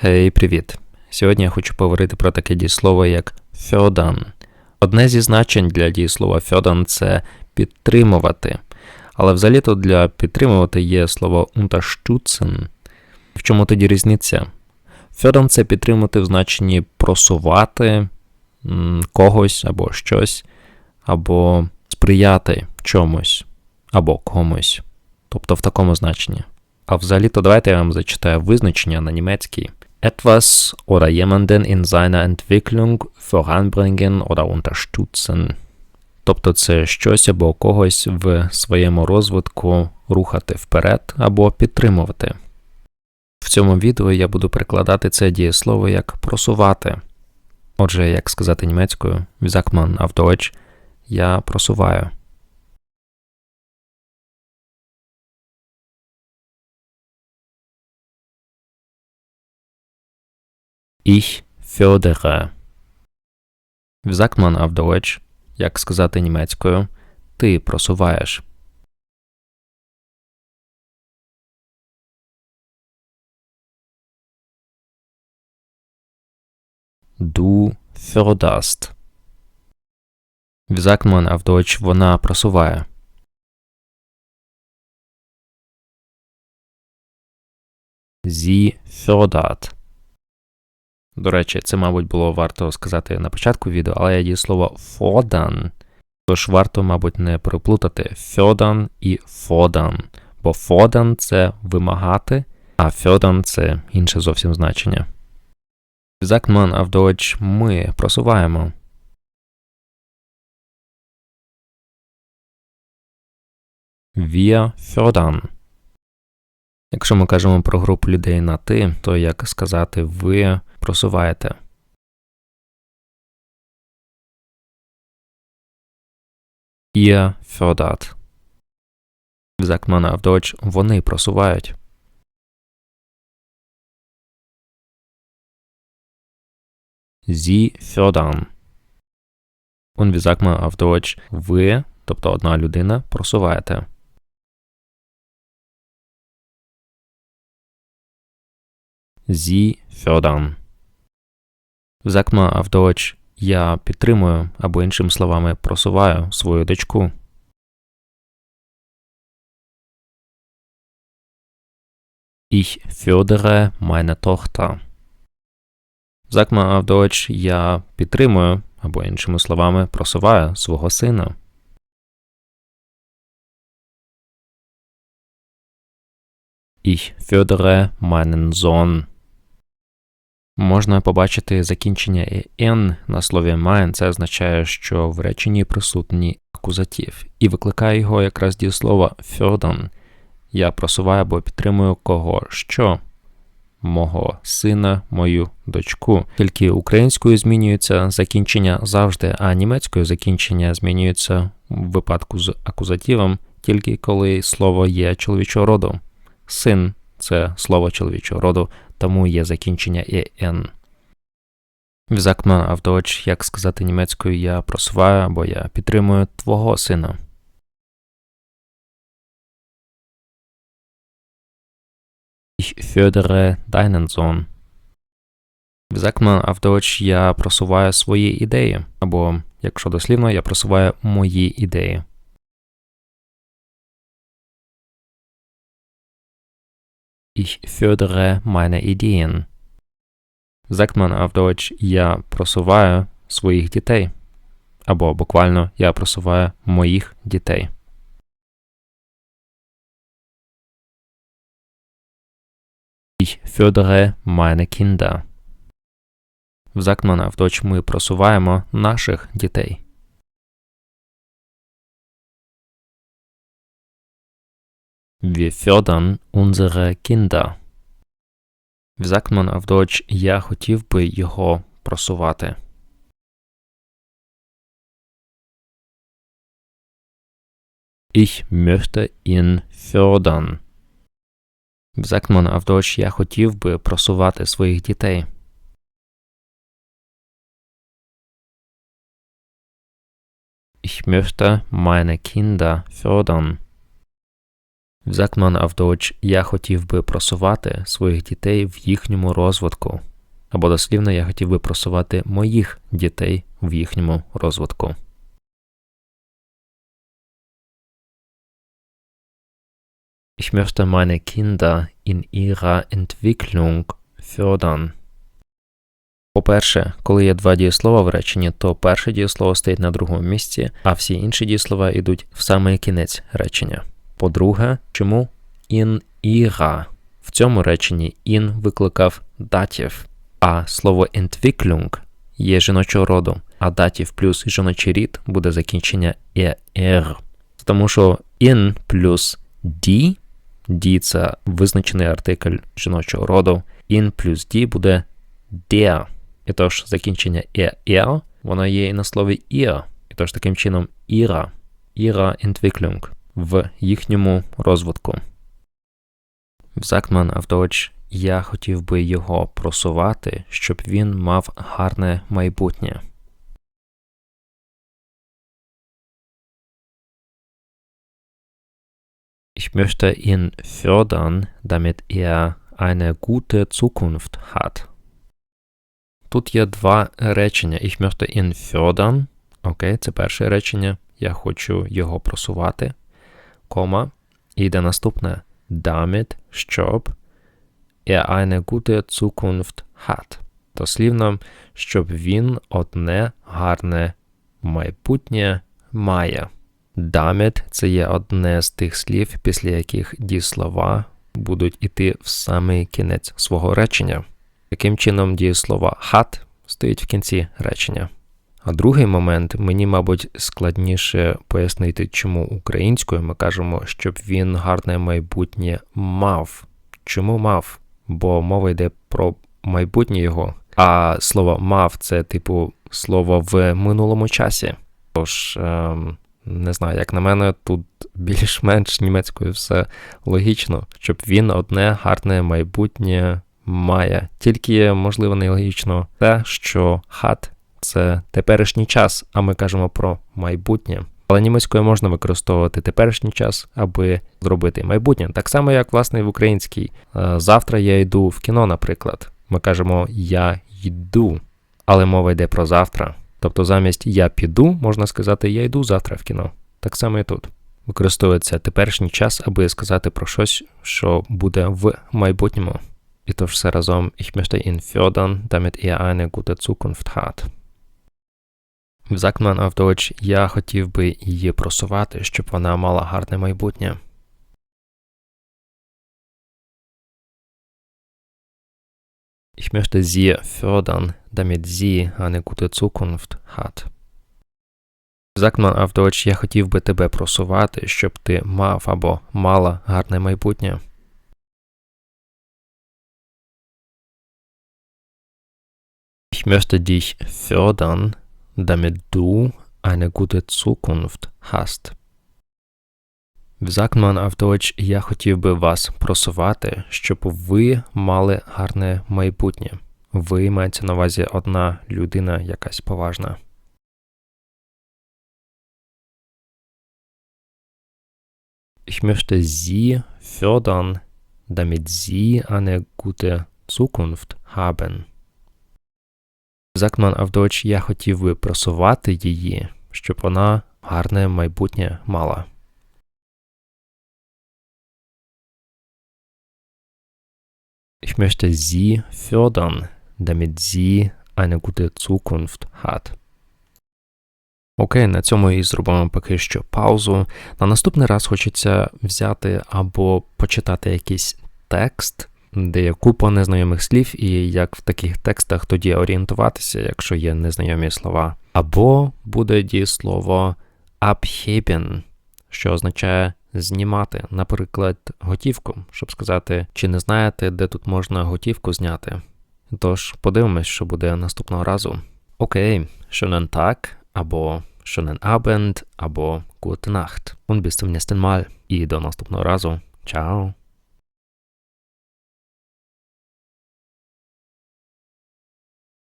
Гей, привіт! Сьогодні я хочу поговорити про таке дієслово, як fördern. Одне зі значень для дієслова fördern – це підтримувати. Але взагалі-то для підтримувати є слово unterstützen. В чому тоді різниця? Fördern – це підтримувати в значенні просувати когось або щось, або сприяти чомусь, або комусь. Тобто в такому значенні. А взагалі-то давайте я вам зачитаю визначення на німецький. Etwas oder jemanden in seiner Entwicklung voranbringen oder unterstützen. Тобто це щось або когось в своєму розвитку рухати вперед або підтримувати. В цьому відео я буду перекладати це дієслово як просувати. Отже, як сказати німецькою, wie sagt man auf Deutsch, я просуваю. Ich fördere. Sagt man auf Deutsch, як сказати німецькою, ти просуваєш. Du förderst. Sagt man auf Deutsch, вона просуває. Sie fördert. До речі, це, мабуть, було варто сказати на початку відео, але я дію слово фодан. Тож варто, мабуть, не переплутати фьодан і фодан. Бо фодан це вимагати, а фьодан це інше зовсім значення. Закман Deutsch ми просуваємо. Wir fördern. Якщо ми кажемо про групу людей на ти, то як сказати ви просуваєте. Ihr fördert. Sagt man auf Deutsch, вони просувають. Sie fördern. Und wie sagt man auf Deutsch, ви, тобто одна людина, просуваєте. Sie fördern. Sagt man auf Deutsch я підтримую або іншими словами просуваю свою дочку. Ich fördere meine Tochter. Sagt man auf Deutsch я підтримую або іншими словами просуваю свого сина. Ich fördere meinen Sohn. Можна побачити закінчення «n» на слові «mein», це означає, що в реченні присутній акузатив, і викликає його якраз дієслово «fördern». Я просуваю або підтримую кого що? Мого сина, мою дочку. Тільки українською змінюється закінчення завжди, а німецькою закінчення змінюється в випадку з акузативом, тільки коли слово є чоловічого роду. Син це слово чоловічого роду, тому є закінчення «en». Auf Deutsch, як сказати німецькою я просуваю або я підтримую твого сина. Ich fördere deinen Sohn. Auf Deutsch, я просуваю свої ідеї, або, якщо дослівно, я просуваю мої ідеї. Ich fördere meine Ideen. Sagt man auf Deutsch я просуваю своїх дітей. Або буквально я просуваю моїх дітей. Ich fördere meine Kinder. Sagt man auf Deutsch ми просуваємо наших дітей. Wir fördern unsere Kinder. Sagt man auf Deutsch я хотів би його просувати. Ich möchte ihn fördern. Sagt man auf Deutsch я хотів би просувати своїх дітей. Ich möchte meine Kinder fördern. Sagt man auf «Я хотів би просувати своїх дітей в їхньому розвитку». Або дослівно «Я хотів би просувати моїх дітей в їхньому розвитку». Ich möchte meine Kinder in ihrer Entwicklung fördern. По-перше, коли є два дієслова в реченні, то перше дієслово стоїть на другому місці, а всі інші дієслова йдуть в самий кінець речення. По-друге, чому in ihrer? В цьому реченні in викликав датів, а слово Entwicklung є жіночого роду, а датів плюс жіночий рід буде закінчення er. Тому що in плюс die, die – це визначений артикль жіночого роду, in плюс die буде der. І тож закінчення er, воно є і на слові ihr. І тож таким чином ihrer, ihrer Entwicklung в їхньому розвитку. Auf Deutsch я хотів би його просувати, щоб він мав гарне майбутнє. Ich möchte ihn fördern, damit er eine gute Zukunft hat. Тут є два речення. Ich möchte ihn fördern. Окей, це перше речення. Я хочу його просувати. Кома. І йде наступне. Damit, щоб er eine gute Zukunft hat. Дослівно, щоб він одне гарне майбутнє має. Damit – це є одне з тих слів, після яких дієслова будуть іти в самий кінець свого речення. Таким чином, дієслова hat стоїть в кінці речення. А другий момент мені, мабуть, складніше пояснити, чому українською ми кажемо, щоб він гарне майбутнє мав. Чому мав? Бо мова йде про майбутнє його, а слово мав це типу слово в минулому часі. Тож, ем, не знаю, як на мене, тут більш-менш німецькою все логічно, щоб він одне гарне майбутнє має. Тільки, можливо, нелогічно те, що хат це теперішній час, а ми кажемо про майбутнє. Але німецькою можна використовувати теперішній час, аби зробити майбутнє. Так само, як власне в українській. Е, завтра я йду в кіно, наприклад. Ми кажемо я йду, але мова йде про завтра. Тобто замість я піду, можна сказати, я йду завтра в кіно. Так само і тут. Використовується теперішній час, аби сказати про щось, що буде в майбутньому. І то все разом ich möchte ihn fördern, damit er eine gute Zukunft hat. Man auf я хотів би її просувати, щоб вона мала гарне майбутнє. Ich möchte sie fördern, damit sie eine gute Zukunft hat. Sagt man я хотів би тебе просувати, щоб ти мав або мала гарне майбутнє. Ich möchte dich fördern, damit du eine gute Zukunft hast. Sagt man auf Deutsch, я хотів би вас просувати, щоб ви мали гарне майбутнє. Ви мається на увазі одна людина якась поважна. Ich möchte Sie fördern, damit Sie eine gute Zukunft haben. Auf Deutsch, я хотів би просувати її, щоб вона гарне майбутнє мала. Ich möchte sie fördern, damit sie eine gute Zukunft hat. Окей, на цьому і зробимо поки що паузу. На наступний раз хочеться взяти або почитати якийсь текст, де є купа незнайомих слів, і як в таких текстах тоді орієнтуватися, якщо є незнайомі слова. Або буде дієслово abheben, що означає знімати, наприклад, готівку, щоб сказати, чи не знаєте, де тут можна готівку зняти. Тож подивимось, що буде наступного разу. Окей, schönen Tag або schönen Abend або gute Nacht. Und bis zum nächsten Mal. І до наступного разу. Ciao.